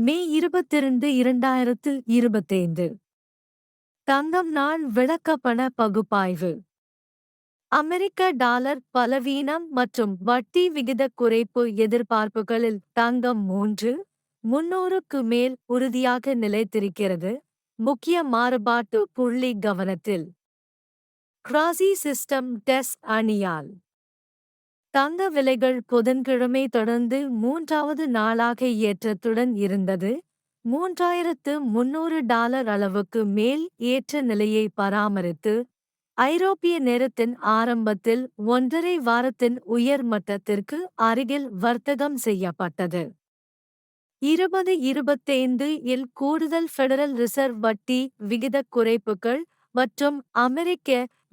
மே இருபத்திரண்டு இரண்டாயிரத்து இருபத்தைந்து. தங்கம் நாள் விளக்கப்பண பகுப்பாய்வு. அமெரிக்க டாலர் பலவீனம் மற்றும் வட்டி விகித குறைப்பு எதிர்பார்ப்புகளில் தங்கம் மூன்று முன்னூறுக்கு மேல் உறுதியாக நிலைத்திருக்கிறது. முக்கிய மாறுபாட்டு புள்ளி கவனத்தில். கிராசி சிஸ்டம் டெஸ் அணியால். தங்க விலைகள் புதன்கிழமை தொடர்ந்து மூன்றாவது நாளாக ஏற்றத்துடன் இருந்தது. மூன்றாயிரத்து முன்னூறு டாலர் அளவுக்கு மேல் ஏற்ற நிலையை பராமரித்து ஐரோப்பிய நேரத்தின் ஆரம்பத்தில் ஒன்றரை வாரத்தின் உயர் மட்டத்திற்கு அருகில் வர்த்தகம் செய்யப்பட்டது. இருபது இருபத்தைந்து இல் கூடுதல் ஃபெடரல் ரிசர்வ் வட்டி விகிதக் குறைப்புகள் மற்றும் அமெரிக்க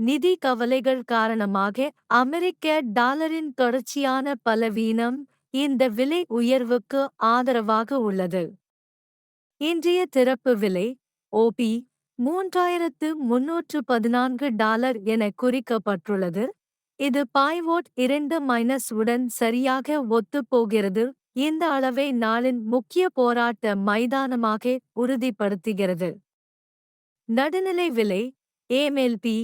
நிதி கவலைகள் காரணமாக அமெரிக்க டாலரின் தொடர்ச்சியான பலவீனம் இந்த விலை உயர்வுக்கு ஆதரவாக உள்ளது. இன்றைய திறப்பு விலை ஓபி மூன்றாயிரத்து முன்னூற்று பதினான்கு டாலர் என குறிக்கப்பட்டுள்ளது. இது பாய்வோட் இரண்டு மைனஸ் உடன் சரியாக ஒத்துப்போகிறது. இந்த அளவை நாளின் முக்கிய போராட்ட மைதானமாக உறுதிப்படுத்துகிறது. நடுநிலை விலை ஏமெல்பி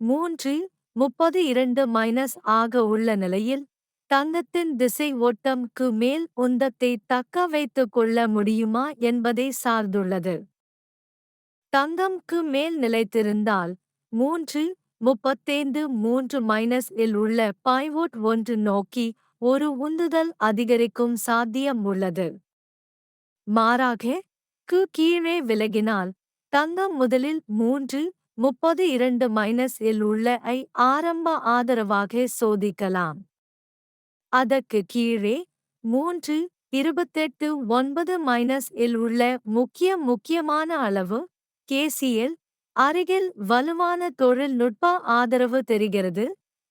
மூன்று முப்பது இரண்டு மைனஸ் ஆக உள்ள நிலையில் தங்கத்தின் திசை ஓட்டம்க்கு மேல் உந்தத்தை தக்க வைத்துக் கொள்ள முடியுமா என்பதை சார்ந்துள்ளது. தங்கம்க்கு மேல் நிலைத்திருந்தால் மூன்று முப்பத்தைந்து மூன்று மைனஸ் இல் உள்ள பாய்வோட் ஒன்று நோக்கி ஒரு உந்துதல் அதிகரிக்கும் சாத்தியம் உள்ளது. மாறாக க்கு கீழே விலகினால் தங்கம் முதலில் மூன்று முப்பது இரண்டு மைனஸ் இல் உள்ள ஐ ஆரம்ப ஆதரவாக சோதிக்கலாம். அதற்கு கீழே மூன்று இருபத்தெட்டு ஒன்பது மைனஸ் இல் உள்ள முக்கிய முக்கியமான அளவு கேசிஎல் அருகில் வலுவான தொழில்நுட்ப ஆதரவு தெரிகிறது.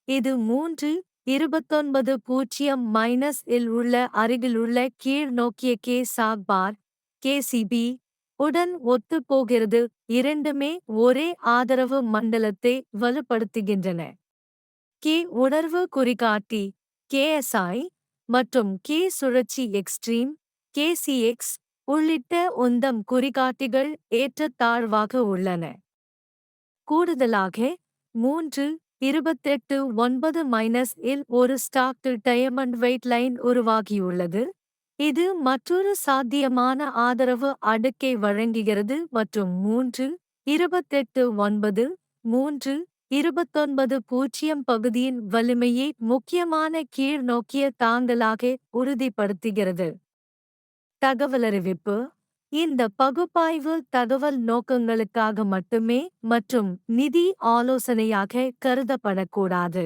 இது மூன்று இருபத்தொன்பது பூஜ்ஜியம் மைனஸ் இல் உள்ள அருகிலுள்ள கீழ் நோக்கிய கே சாக்பார் கேசிபி உடன் ஒத்துப்போகிறது இரண்டுமே ஒரே ஆதரவு மண்டலத்தை வலுப்படுத்துகின்றன. கே உணர்வு குறிகாட்டி கேஎஸ்ஐ மற்றும் கே சுழற்சி எக்ஸ்ட்ரீம் கேசிஎக்ஸ் உள்ளிட்ட உந்தம் குறிகாட்டிகள் ஏற்றத்தாழ்வாக உள்ளன. கூடுதலாக மூன்று இருபத்தெட்டு ஒன்பது மைனஸ் இல் ஒரு ஸ்டாக்டு டயமண்ட் வெயிட் லைன் உருவாகியுள்ளது. இது மற்றொரு சாத்தியமான ஆதரவு அடுக்கை வழங்குகிறது மற்றும் மூன்று இருபத்தெட்டு ஒன்பது மூன்று இருபத்தொன்பது பூஜ்ஜியம் பகுதியின் வலிமையை முக்கியமான கீழ் நோக்கிய தாங்கலாக உறுதிப்படுத்துகிறது. தகவலறிவிப்பு இந்த பகுப்பாய்வு தகவல் நோக்கங்களுக்காக மட்டுமே மற்றும் நிதி ஆலோசனையாக கருதப்படக்கூடாது.